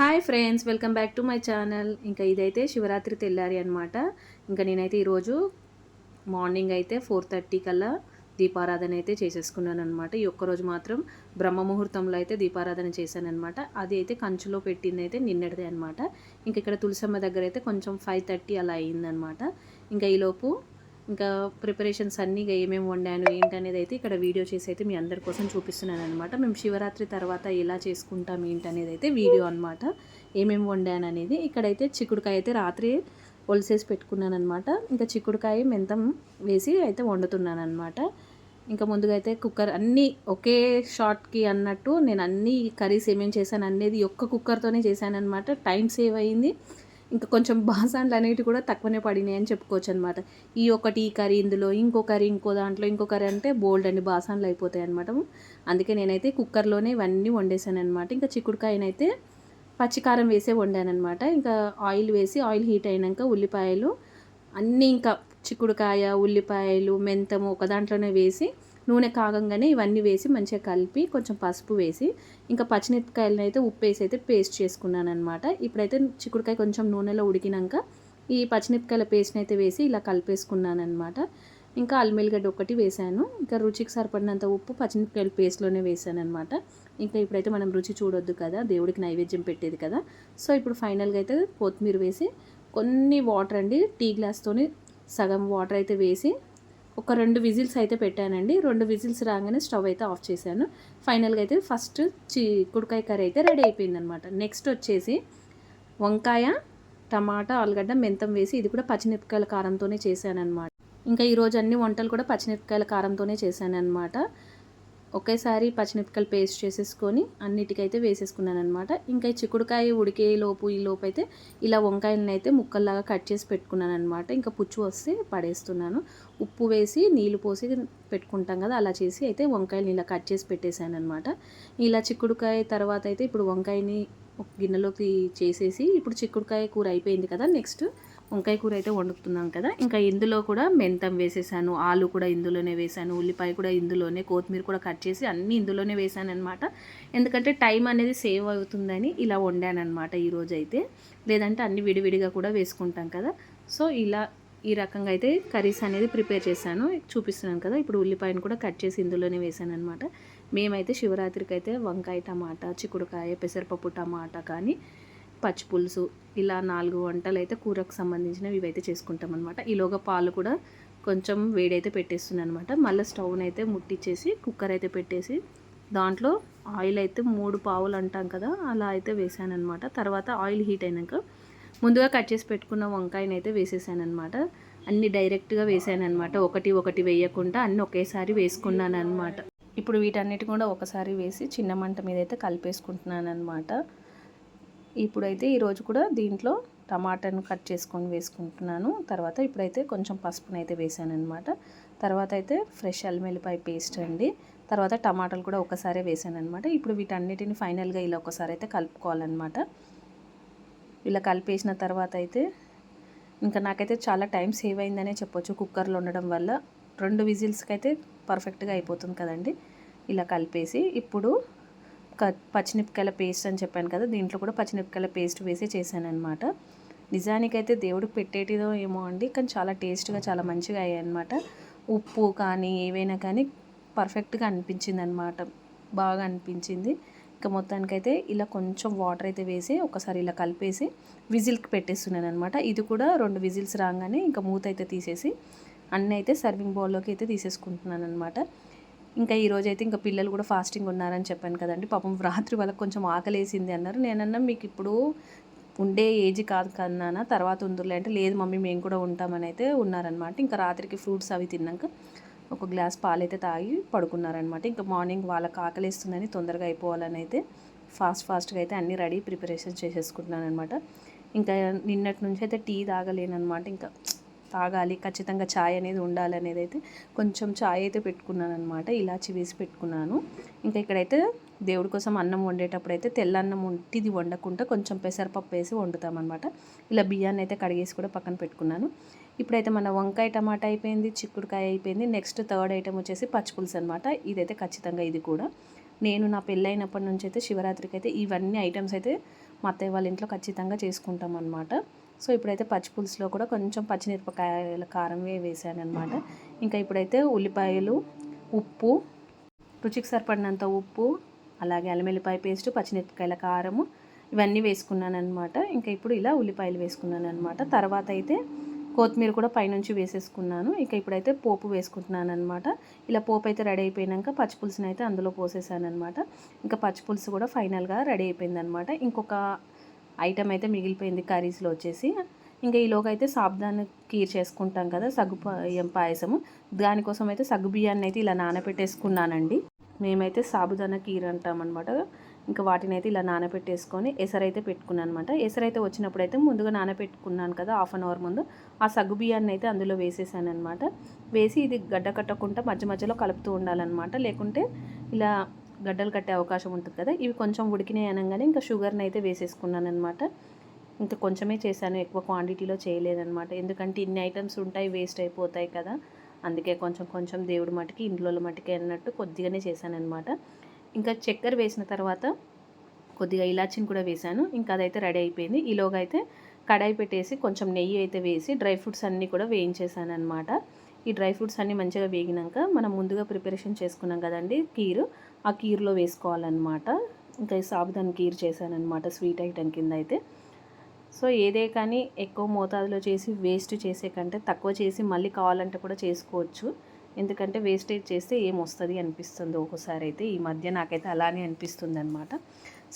Hi friends welcome back to my channel ఇంకా ఇదైతే శివరాత్రి తెల్లారి అనమాట ఇంకా నేనైతే ఈరోజు మార్నింగ్ అయితే ఫోర్ థర్టీ కల్లా దీపారాధన అయితే చేసేసుకున్నాను అనమాట ఈ ఒక్కరోజు మాత్రం బ్రహ్మ ముహూర్తంలో అయితే దీపారాధన చేశాను అనమాట అది అయితే కంచులో పెట్టింది అయితే నిన్నటిదే అనమాట ఇంకా ఇక్కడ తులసమ్మ దగ్గర అయితే కొంచెం ఫైవ్ థర్టీ అలా అయిందనమాట ఇంకా ఈలోపు ఇంకా ప్రిపరేషన్స్ అన్నీ ఇక ఏమేమి వండాను ఏంటనేది అయితే ఇక్కడ వీడియో చేసి అయితే మీ అందరి కోసం చూపిస్తున్నాను అనమాట మేము శివరాత్రి తర్వాత ఎలా చేసుకుంటాం ఏంటనేది అయితే వీడియో అనమాట ఏమేమి వండాను అనేది ఇక్కడైతే చిక్కుడుకాయ అయితే రాత్రి ఒలిసేసి పెట్టుకున్నాను అనమాట ఇంకా చిక్కుడుకాయ మెంతం వేసి అయితే వండుతున్నాను అనమాట ఇంకా ముందుగా అయితే కుక్కర్ అన్నీ ఒకే షార్ట్కి అన్నట్టు నేను అన్ని కర్రీస్ ఏమేమి చేశాను అనేది ఒక్క కుక్కర్తోనే చేశాను అనమాట టైం సేవ్ అయ్యింది ఇంకా కొంచెం బాసాన్లు అనేవి కూడా తక్కువనే పడినాయి అని చెప్పుకోవచ్చు అనమాట ఈ ఒకటి ఈ కర్రీ ఇందులో ఇంకో కర్రీ ఇంకో దాంట్లో ఇంకో కర్రీ అంటే బోల్డ్ అండి బాసాన్లు అయిపోతాయి అనమాట అందుకే నేనైతే కుక్కర్లోనే ఇవన్నీ వండేసాను అనమాట ఇంకా చిక్కుడుకాయనైతే పచ్చికారం వేసే వండానమాట ఇంకా ఆయిల్ వేసి ఆయిల్ హీట్ అయినాక ఉల్లిపాయలు అన్నీ ఇంకా చిక్కుడుకాయ ఉల్లిపాయలు మెంతము ఒక దాంట్లోనే వేసి నూనె కాగంగానే ఇవన్నీ వేసి మంచిగా కలిపి కొంచెం పసుపు వేసి ఇంకా పచ్చిమిరపకాయలను అయితే ఉప్పు వేసి అయితే పేస్ట్ చేసుకున్నాను అనమాట ఇప్పుడైతే చిక్కుడుకాయ కొంచెం నూనెలో ఉడికినాక ఈ పచ్చిమిరపకాయల పేస్ట్ని అయితే వేసి ఇలా కలిపేసుకున్నాను అనమాట ఇంకా అల్మెల్లిగడ్డ ఒకటి వేసాను. ఇంకా రుచికి సరిపడినంత ఉప్పు పచ్చిమిరపకాయల పేస్ట్లోనే వేసాను అనమాట ఇంకా ఇప్పుడైతే మనం రుచి చూడొద్దు కదా దేవుడికి నైవేద్యం పెట్టేది కదా. సో ఇప్పుడు ఫైనల్గా అయితే కొత్తిమీర వేసి కొన్ని వాటర్ అండి టీ గ్లాస్తోని సగం వాటర్ అయితే వేసి ఒక రెండు విజిల్స్ అయితే పెట్టానండి. రెండు విజిల్స్ రాగానే స్టవ్ అయితే ఆఫ్ చేశాను. ఫైనల్గా అయితే ఫస్ట్ చీ కుడికాయ కర్రీ అయితే రెడీ అయిపోయిందనమాట నెక్స్ట్ వచ్చేసి వంకాయ టమాటా ఆలుగడ్డ మెంతం వేసి ఇది కూడా పచ్చిమిరపకాయల కారంతోనే చేశానమాట ఇంకా ఈరోజు అన్ని వంటలు కూడా పచ్చిమిరపకాయల కారంతోనే చేశానమాట ఒకేసారి పచ్చిమిరపకాయలు పేస్ట్ చేసేసుకొని అన్నిటికైతే వేసేసుకున్నాను అనమాట ఇంకా ఈ చిక్కుడుకాయ ఉడికే లోపు ఈ లోపు అయితే ఇలా వంకాయలను అయితే ముక్కల్లాగా కట్ చేసి పెట్టుకున్నాను అనమాట ఇంకా పుచ్చు వస్తే పడేస్తున్నాను. ఉప్పు వేసి నీళ్ళు పోసి పెట్టుకుంటాం కదా అలా చేసి అయితే వంకాయలు ఇలా కట్ చేసి పెట్టేశాను అనమాట ఇలా చిక్కుడుకాయ తర్వాత అయితే ఇప్పుడు వంకాయని ఒక గిన్నెలోకి చేసేసి ఇప్పుడు చిక్కుడుకాయ కూర అయిపోయింది కదా నెక్స్ట్ వంకాయ కూర అయితే వండుతున్నాం కదా. ఇంకా ఇందులో కూడా మెంతం వేసేసాను ఆలు కూడా ఇందులోనే వేసాను ఉల్లిపాయ కూడా ఇందులోనే కొత్తిమీర కూడా కట్ చేసి అన్నీ ఇందులోనే వేసాను అనమాట ఎందుకంటే టైం అనేది సేవ్ అవుతుందని ఇలా వండాను అనమాట ఈరోజు అయితే లేదంటే అన్ని విడివిడిగా కూడా వేసుకుంటాం కదా. సో ఇలా ఈ రకంగా అయితే కర్రీస్ అనేది ప్రిపేర్ చేశాను. చూపిస్తున్నాను కదా ఇప్పుడు ఉల్లిపాయను కూడా కట్ చేసి ఇందులోనే వేసాను అనమాట మేమైతే శివరాత్రికి అయితే వంకాయ టమాటా చిక్కుడుకాయ పెసరపప్పు టమాటా కానీ పచ్చిపులుసు ఇలా నాలుగు వంటలు అయితే కూరకు సంబంధించినవి ఇవైతే చేసుకుంటాం అనమాట ఈలోగా పాలు కూడా కొంచెం వేడైతే పెట్టేస్తున్నాను అనమాట మళ్ళీ స్టవ్ని అయితే ముట్టించేసి కుక్కర్ అయితే పెట్టేసి దాంట్లో ఆయిల్ అయితే మూడు పావులు అంటాం కదా అలా అయితే వేసాను అనమాట తర్వాత ఆయిల్ హీట్ అయినాక ముందుగా కట్ చేసి పెట్టుకున్న వంకాయని అయితే వేసేసాను అనమాట అన్ని డైరెక్ట్గా వేసాను అనమాట ఒకటి ఒకటి వేయకుండా అన్నీ ఒకేసారి వేసుకున్నాను అనమాట ఇప్పుడు వీటన్నిటి కూడా ఒకసారి వేసి చిన్న మంట మీద అయితే కలిపేసుకుంటున్నాను అనమాట ఇప్పుడైతే ఈరోజు కూడా దీంట్లో టమాటాను కట్ చేసుకొని వేసుకుంటున్నాను. తర్వాత ఇప్పుడైతే కొంచెం పసుపునైతే అయితే వేసాను అనమాట తర్వాత అయితే ఫ్రెష్ అల్లిమెల్లిపాయ పేస్ట్ అండి. తర్వాత టమాటాలు కూడా ఒకసారి వేసాను అనమాట ఇప్పుడు వీటన్నిటిని ఫైనల్గా ఇలా ఒకసారి అయితే కలుపుకోవాలన్నమాట. ఇలా కలిపేసిన తర్వాత అయితే ఇంకా నాకైతే చాలా టైం సేవ్ అయిందనే చెప్పొచ్చు కుక్కర్లో ఉండడం వల్ల. రెండు విజిల్స్కి అయితే పర్ఫెక్ట్గా అయిపోతుంది కదండి. ఇలా కలిపేసి ఇప్పుడు పచ్చిమిరపకాయల పేస్ట్ అని చెప్పాను కదా దీంట్లో కూడా పచ్చిమిరపకాయల పేస్ట్ వేసి చేశానమాట అనమాట నిజానికైతే దేవుడికి పెట్టేటిదో ఏమో అండి కానీ చాలా టేస్ట్గా చాలా మంచిగా అయ్యాయన్నమాట. ఉప్పు కానీ ఏవైనా కానీ పర్ఫెక్ట్గా అనిపించింది అనమాట బాగా అనిపించింది. ఇంకా మొత్తానికైతే ఇలా కొంచెం వాటర్ అయితే వేసి ఒకసారి ఇలా కలిపేసి విజిల్కి పెట్టేస్తున్నాను అనమాట ఇది కూడా రెండు విజిల్స్ రాగానే ఇంకా మూత అయితే తీసేసి అన్నీ అయితే సర్వింగ్ బౌల్లోకి అయితే తీసేసుకుంటున్నాను అనమాట ఇంకా ఈరోజు అయితే ఇంకా పిల్లలు కూడా ఫాస్టింగ్ ఉన్నారని చెప్పాను కదండి. పాపం రాత్రి వాళ్ళకి కొంచెం ఆకలేసింది అన్నారు. నేనన్నా మీకు ఇప్పుడు ఉండే ఏజ్ కాదు కన్నానా? తర్వాత ఉందిలే అంటే లేదు మమ్మీ మేము కూడా ఉంటామని అయితే ఉన్నారనమాట. ఇంకా రాత్రికి ఫ్రూట్స్ అవి తిన్నాక ఒక గ్లాస్ పాలు అయితే తాగి పడుకున్నారనమాట. ఇంకా మార్నింగ్ వాళ్ళకి ఆకలిస్తుందని తొందరగా అయిపోవాలని అయితే ఫాస్ట్ ఫాస్ట్గా అయితే అన్నీ రెడీ ప్రిపరేషన్ చేసేసుకుంటున్నాను అనమాట ఇంకా నిన్నటి నుంచి అయితే టీ తాగలేనమాట ఇంకా తాగాలి ఖచ్చితంగా ఛాయ్ అనేది ఉండాలనేది అయితే కొంచెం ఛాయ్ అయితే పెట్టుకున్నాను అనమాట ఇలాచి వేసి పెట్టుకున్నాను. ఇంకా ఇక్కడైతే దేవుడి కోసం అన్నం వండేటప్పుడు అయితే తెల్లన్నం ఉంటిది వండకుండా కొంచెం పెసరపప్పు వేసి వండుతామన్నమాట ఇలా బియ్యాన్ని అయితే కడిగేసి కూడా పక్కన పెట్టుకున్నాను. ఇప్పుడైతే మన వంకాయ టమాటా అయిపోయింది చిక్కుడుకాయ అయిపోయింది నెక్స్ట్ థర్డ్ ఐటమ్ వచ్చేసి పచ్చిపులుసు అనమాట ఇదైతే ఖచ్చితంగా ఇది కూడా. నేను నా పెళ్ళైనప్పటి నుంచి అయితే శివరాత్రికి అయితే ఇవన్నీ ఐటమ్స్ అయితే మా అత్తయ్య వాళ్ళ ఇంట్లో ఖచ్చితంగా చేసుకుంటాం అనమాట సో ఇప్పుడైతే పచ్చి పులుసులో కూడా కొంచెం పచ్చిమిరపకాయల కారమే వేసాను అనమాట ఇంకా ఇప్పుడైతే ఉల్లిపాయలు ఉప్పు రుచికి సరిపడినంత ఉప్పు అలాగే అల్లమెల్లిపాయ పేస్ట్ పచ్చిమిరపకాయల కారము ఇవన్నీ వేసుకున్నాను అనమాట ఇంకా ఇప్పుడు ఇలా ఉల్లిపాయలు వేసుకున్నాను అనమాట తర్వాత అయితే కొత్తిమీర కూడా పైనుంచి వేసేసుకున్నాను. ఇంకా ఇప్పుడైతే పోపు వేసుకుంటున్నాను అనమాట ఇలా పోపు అయితే రెడీ అయిపోయినాక పచ్చిపులుసుని అయితే అందులో పోసేసాను అనమాట ఇంకా పచ్చిపులుసు కూడా ఫైనల్గా రెడీ అయిపోయింది అనమాట ఇంకొక ఐటమ్ అయితే మిగిలిపోయింది కర్రీస్లో వచ్చేసి. ఇంకా ఈలోగా అయితే సాబ్దాన్ని కీర్ చేసుకుంటాం కదా సగ్గు పాయసము. దానికోసం అయితే సగ్గు బియ్యాన్ని అయితే ఇలా నానబెట్టేసుకున్నానండి. మేమైతే సాబుదానా కీర్ అంటామన్నమాట. ఇంకా వాటిని అయితే ఇలా నానబెట్టేసుకొని ఎసరైతే పెట్టుకున్నాను అనమాట ఎసరైతే వచ్చినప్పుడు అయితే ముందుగా నానబెట్టుకున్నాను కదా హాఫ్ అన్ అవర్ ముందు. ఆ సగ్గు బియ్యాన్ని అయితే అందులో వేసేసాను అనమాట వేసి ఇది గడ్డ కట్టకుండా మధ్య మధ్యలో కలుపుతూ ఉండాలన్నమాట. లేకుంటే ఇలా గడ్డలు కట్టే అవకాశం ఉంటుంది కదా. ఇవి కొంచెం ఉడికినాయి అనగానే ఇంకా షుగర్ని అయితే వేసేసుకున్నాను అనమాట ఇంకా కొంచెమే చేశాను ఎక్కువ క్వాంటిటీలో చేయలేదనమాట ఎందుకంటే ఇన్ని ఐటమ్స్ ఉంటాయి వేస్ట్ అయిపోతాయి కదా. అందుకే కొంచెం కొంచెం దేవుడి మటుకి ఇంట్లో మటుకి అన్నట్టు కొద్దిగానే చేశాను అనమాట ఇంకా చక్కెర వేసిన తర్వాత కొద్దిగా ఇలాచిని కూడా వేశాను. ఇంకా అదైతే రెడీ అయిపోయింది. ఈలోగా అయితే కడాయి పెట్టేసి కొంచెం నెయ్యి అయితే వేసి డ్రై ఫ్రూట్స్ అన్నీ కూడా వేయించేసాను అనమాట ఈ డ్రై ఫ్రూట్స్ అన్నీ మంచిగా వేగినాక మనం ముందుగా ప్రిపరేషన్ చేసుకున్నాం కదండి కీరు. ఆ కీర్లో వేసుకోవాలన్నమాట. ఇంకా ఈ సాబుదాని కీర్ చేశానమాట స్వీట్ ఐటెం కింద అయితే సో ఏదే కానీ ఎక్కువ మోతాదులో చేసి వేస్ట్ చేసే కంటే తక్కువ చేసి మళ్ళీ కావాలంటే కూడా చేసుకోవచ్చు. ఎందుకంటే వేస్టేజ్ చేస్తే ఏమొస్తుంది అనిపిస్తుంది ఒక్కోసారి అయితే ఈ మధ్య నాకైతే అలానే అనిపిస్తుంది అనమాట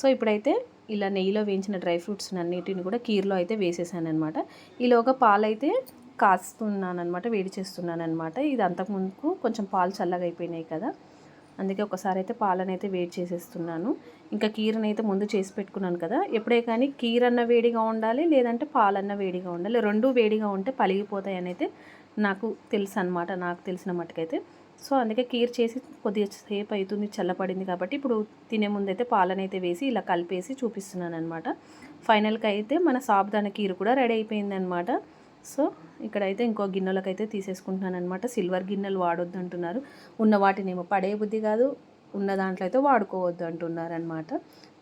సో ఇప్పుడైతే ఇలా నెయ్యిలో వేయించిన డ్రై ఫ్రూట్స్ అన్నిటిని కూడా కీర్లో అయితే వేసేసాను అనమాట ఈలోగా పాలైతే కాస్తున్నాను అనమాట వేడి చేస్తున్నానమాట ఇది అంతకుముందుకు కొంచెం పాలు చల్లగా అయిపోయినాయి కదా. అందుకే ఒకసారి అయితే పాలనైతే అయితే వేడి చేసేస్తున్నాను. ఇంకా కీరని అయితే ముందు చేసి పెట్టుకున్నాను కదా ఎప్పుడే కానీ కీరన్న వేడిగా ఉండాలి లేదంటే పాలన్న వేడిగా ఉండాలి రెండు వేడిగా ఉంటే పలిగిపోతాయి అని అయితే నాకు తెలుసు అనమాట నాకు తెలిసిన మట్టుకైతే. సో అందుకే కీర్ చేసి కొద్దిగా సేపు అవుతుంది చల్లపడింది కాబట్టి ఇప్పుడు తినే ముందైతే పాలనైతే వేసి ఇలా కలిపేసి చూపిస్తున్నాను అనమాట ఫైనల్గా అయితే మన సాబుదాన కీర్ కూడా రెడీ అయిపోయింది అనమాట సో ఇక్కడైతే ఇంకో గిన్నెలకైతే తీసేసుకుంటున్నాను అనమాట సిల్వర్ గిన్నెలు వాడొద్దు అంటున్నారు ఉన్న వాటినేమో పడే బుద్ధి కాదు ఉన్న దాంట్లో అయితే వాడుకోవద్దు అంటున్నారు అనమాట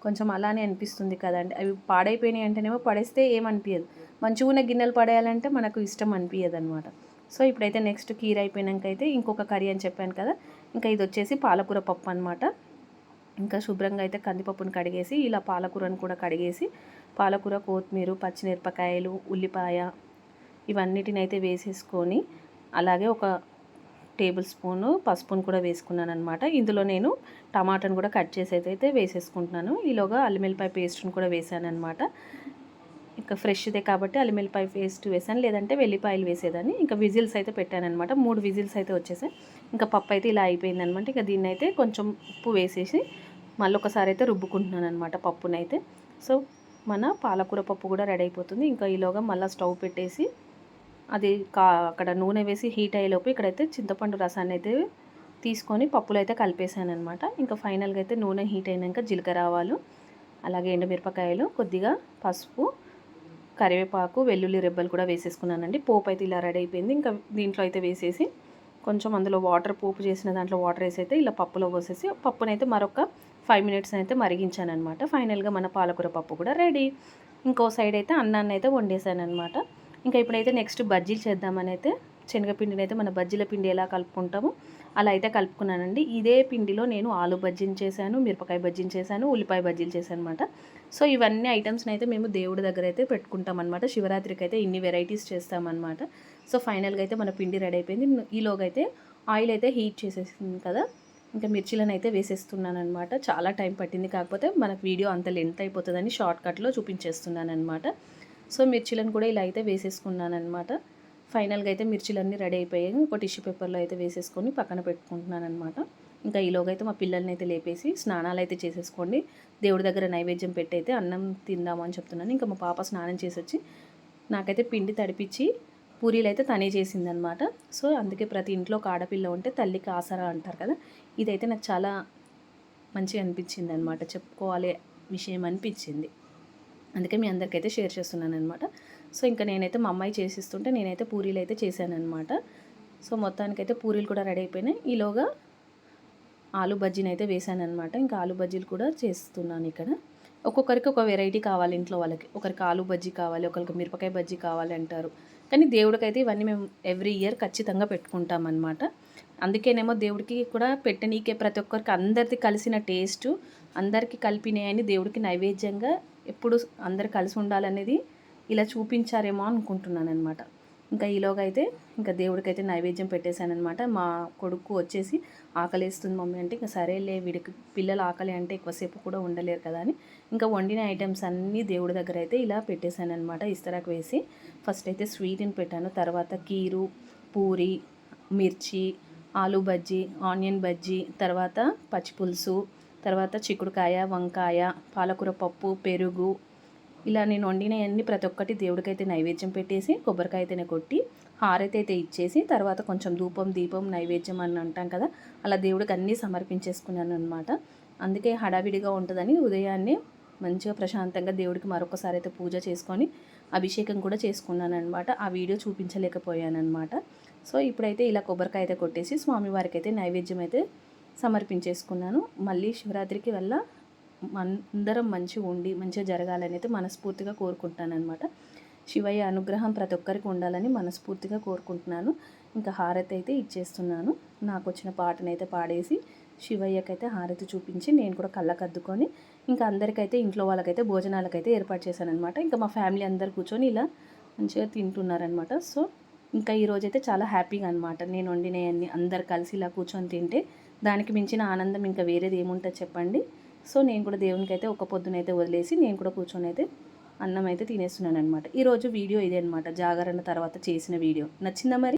కొంచెం అలానే అనిపిస్తుంది కదండి. అవి పాడైపోయినాయి అంటేనేమో పడేస్తే ఏమనిపించదు మంచిగా ఉన్న గిన్నెలు పడేయాలంటే మనకు ఇష్టం అనిపించదు అనమాట సో ఇప్పుడైతే నెక్స్ట్ కీర అయిపోయినాక అయితే ఇంకొక కర్రీ అని చెప్పాను కదా ఇంకా ఇది వచ్చేసి పాలకూర పప్పు అనమాట ఇంకా శుభ్రంగా అయితే కందిపప్పును కడిగేసి ఇలా పాలకూరను కూడా కడిగేసి పాలకూర కొత్తిమీర పచ్చిమిరపకాయలు ఉల్లిపాయ ఇవన్నిటిని అయితే వేసేసుకొని అలాగే ఒక టేబుల్ స్పూను పసుపును కూడా వేసుకున్నాను అనమాట ఇందులో నేను టమాటాను కూడా కట్ చేసి అయితే వేసేసుకుంటున్నాను. ఈలోగా అల్లిమిల్లిపాయ పేస్ట్ని కూడా వేసాను అనమాట ఇంకా ఫ్రెష్దే కాబట్టి అల్లిమిల్లిపాయ పేస్ట్ వేసాను. లేదంటే వెల్లిపాయలు వేసేదాన్ని. ఇంకా విజిల్స్ అయితే పెట్టాను అనమాట మూడు విజిల్స్ అయితే వచ్చేసాయి. ఇంకా పప్పు అయితే ఇలా అయిపోయింది అనమాట ఇంకా దీన్ని అయితే కొంచెం ఉప్పు వేసేసి మళ్ళీ ఒకసారి అయితే రుబ్బుకుంటున్నాను అనమాట పప్పునైతే. సో మన పాలకూర పప్పు కూడా రెడీ అయిపోతుంది. ఇంకా ఈలోగా మళ్ళీ స్టవ్ పెట్టేసి అది కా అక్కడ నూనె వేసి హీట్ అయ్యేలోపు ఇక్కడైతే చింతపండు రసాన్ని అయితే తీసుకొని పప్పులు అయితే కలిపేసాను అనమాట ఇంకా ఫైనల్గా అయితే నూనె హీట్ అయినాక జీలకర్ర ఆవాలు అలాగే ఎండుమిరపకాయలు కొద్దిగా పసుపు కరివేపాకు వెల్లుల్లి రెబ్బలు కూడా వేసేసుకున్నానండి. పోపు అయితే ఇలా రెడీ అయిపోయింది. ఇంకా దీంట్లో అయితే వేసేసి కొంచెం అందులో వాటర్ పోపు చేసిన దాంట్లో వాటర్ వేసి అయితే ఇలా పప్పులో పోసేసి పప్పునైతే మరొక ఫైవ్ మినిట్స్ అయితే మరిగించాను అనమాట ఫైనల్గా మన పాలకూర పప్పు కూడా రెడీ. ఇంకో సైడ్ అయితే అన్నాన్ని అయితే వండేసాను అనమాట ఇంకా ఇప్పుడైతే నెక్స్ట్ బజ్జీలు చేద్దామని అయితే శనగపిండిని అయితే మన బజ్జీల పిండి ఎలా కలుపుకుంటామో అలా అయితే కలుపుకున్నానండి. ఇదే పిండిలో నేను ఆలు బజ్జీని చేశాను మిరపకాయ బజ్జీని చేశాను ఉల్లిపాయ బజ్జీలు చేశాను అనమాట సో ఇవన్నీ ఐటమ్స్ని అయితే మేము దేవుడి దగ్గర అయితే పెట్టుకుంటాం అనమాట శివరాత్రికి అయితే ఇన్ని వెరైటీస్ చేస్తామన్నమాట సో ఫైనల్గా అయితే మన పిండి రెడీ అయిపోయింది. ఈలోగా అయితే ఆయిల్ అయితే హీట్ చేసేసింది కదా. ఇంకా మిర్చిలను అయితే వేసేస్తున్నాను అనమాట చాలా టైం పట్టింది. కాకపోతే మనకు వీడియో అంత లెంత్ అయిపోతుందని షార్ట్ కట్లో చూపించేస్తున్నాను అనమాట సో మిర్చిలను కూడా ఇలా అయితే వేసేసుకున్నాను అనమాట ఫైనల్గా అయితే మిర్చిలన్నీ రెడీ అయిపోయాయి. ఒక టిష్యూ పేపర్లో అయితే వేసేసుకొని పక్కన పెట్టుకుంటున్నాను అనమాట ఇంకా ఈలోగా అయితే మా పిల్లల్ని అయితే లేపేసి స్నానాలు అయితే చేసేసుకోండి. దేవుడి దగ్గర నైవేద్యం పెట్టి అయితే అన్నం తిందాము అని చెప్తున్నాను. ఇంకా మా పాప స్నానం చేసి వచ్చి నాకైతే పిండి తడిపించి పూరీలు అయితే తనే చేసిందనమాట సో అందుకే ప్రతి ఇంట్లో ఒక ఆడపిల్ల ఉంటే తల్లికి ఆసరా అంటారు కదా. ఇదైతే నాకు చాలా మంచిగా అనిపించింది అనమాట చెప్పుకోవాలి విషయం అనిపించింది. అందుకే మీ అందరికైతే షేర్ చేస్తున్నాను అనమాట సో ఇంకా నేనైతే మా అమ్మాయి చేసిస్తుంటే నేనైతే పూరీలు అయితే చేశాను అనమాట సో మొత్తానికైతే పూరీలు కూడా రెడీ అయిపోయినాయి. ఈలోగా ఆలు బజ్జీని అయితే వేసానమాట ఇంకా ఆలు బజ్జీలు కూడా చేస్తున్నాను ఇక్కడ. ఒక్కొక్కరికి ఒక వెరైటీ కావాలి ఇంట్లో వాళ్ళకి. ఒకరికి ఆలు బజ్జీ కావాలి ఒకరికి మిరపకాయ బజ్జీ కావాలి అంటారు. కానీ దేవుడికైతే ఇవన్నీ మేము ఎవ్రీ ఇయర్ ఖచ్చితంగా పెట్టుకుంటాం అనమాట అందుకేనేమో దేవుడికి కూడా పెట్టనీకే ప్రతి ఒక్కరికి అందరిది కలిసిన టేస్ట్ అందరికీ కలిపినాయని దేవుడికి నైవేద్యంగా ఎప్పుడు అందరు కలిసి ఉండాలనేది ఇలా చూపించారేమో అనుకుంటున్నాను అనమాట ఇంకా ఈలోగా అయితే ఇంకా దేవుడికైతే నైవేద్యం పెట్టేశానమాట మా కొడుకు వచ్చేసి ఆకలేస్తుంది మమ్మీ అంటే ఇంకా సరేలే వీడికి పిల్లలు ఆకలి అంటే ఎక్కువసేపు కూడా ఉండలేరు కదా అని ఇంకా వండిన ఐటమ్స్ అన్నీ దేవుడి దగ్గర అయితే ఇలా పెట్టేశానమాట ఇస్తరాకు వేసి ఫస్ట్ అయితే స్వీట్ని పెట్టాను. తర్వాత కీరు పూరి మిర్చి ఆలు బజ్జీ ఆనియన్ బజ్జీ తర్వాత పచ్చిపులుసు తర్వాత చిక్కుడుకాయ వంకాయ పాలకూర పప్పు పెరుగు ఇలా నేను వండినవన్నీ ప్రతి ఒక్కటి దేవుడికైతే నైవేద్యం పెట్టేసి కొబ్బరికాయ అయితేనే కొట్టి హారతి అయితే ఇచ్చేసి తర్వాత కొంచెం ధూపం దీపం నైవేద్యం అని అంటాం కదా అలా దేవుడికి అన్నీ సమర్పించేసుకున్నాను అనమాట అందుకే హడావిడిగా ఉంటుందని ఉదయాన్నే మంచిగా ప్రశాంతంగా దేవుడికి మరొకసారి అయితే పూజ చేసుకొని అభిషేకం కూడా చేసుకున్నాను అనమాట ఆ వీడియో చూపించలేకపోయాను అనమాట సో ఇప్పుడైతే ఇలా కొబ్బరికాయ అయితే కొట్టేసి స్వామివారికి అయితే నైవేద్యం అయితే సమర్పించేసుకున్నాను. మళ్ళీ శివరాత్రికి వల్ల అందరం మంచిగా ఉండి మంచిగా జరగాలని అయితే మనస్ఫూర్తిగా కోరుకుంటాను అనమాట శివయ్య అనుగ్రహం ప్రతి ఒక్కరికి ఉండాలని మనస్ఫూర్తిగా కోరుకుంటున్నాను. ఇంకా హారతి అయితే ఇచ్చేస్తున్నాను. నాకు వచ్చిన పాటనైతే పాడేసి శివయ్యకైతే హారతి చూపించి నేను కూడా కళ్ళకద్దుకొని ఇంకా అందరికైతే ఇంట్లో వాళ్ళకైతే భోజనాలకైతే ఏర్పాటు చేశానమాట ఇంకా మా ఫ్యామిలీ అందరు కూర్చొని ఇలా మంచిగా తింటున్నారనమాట సో ఇంకా ఈరోజైతే చాలా హ్యాపీగా అనమాట నేను వండినవన్నీ అందరు కలిసి ఇలా కూర్చొని తింటే దానికి మించిన ఆనందం ఇంకా వేరేది ఏముంటుంది చెప్పండి. సో నేను కూడా దేవునికి అయితే ఒక పొద్దునైతే వదిలేసి నేను కూడా కూర్చొని అయితే అన్నం అయితే తినేస్తున్నాను అనమాట ఈరోజు వీడియో ఇదే అనమాట జాగరణ తర్వాత చేసిన వీడియో. నచ్చిందా మరి?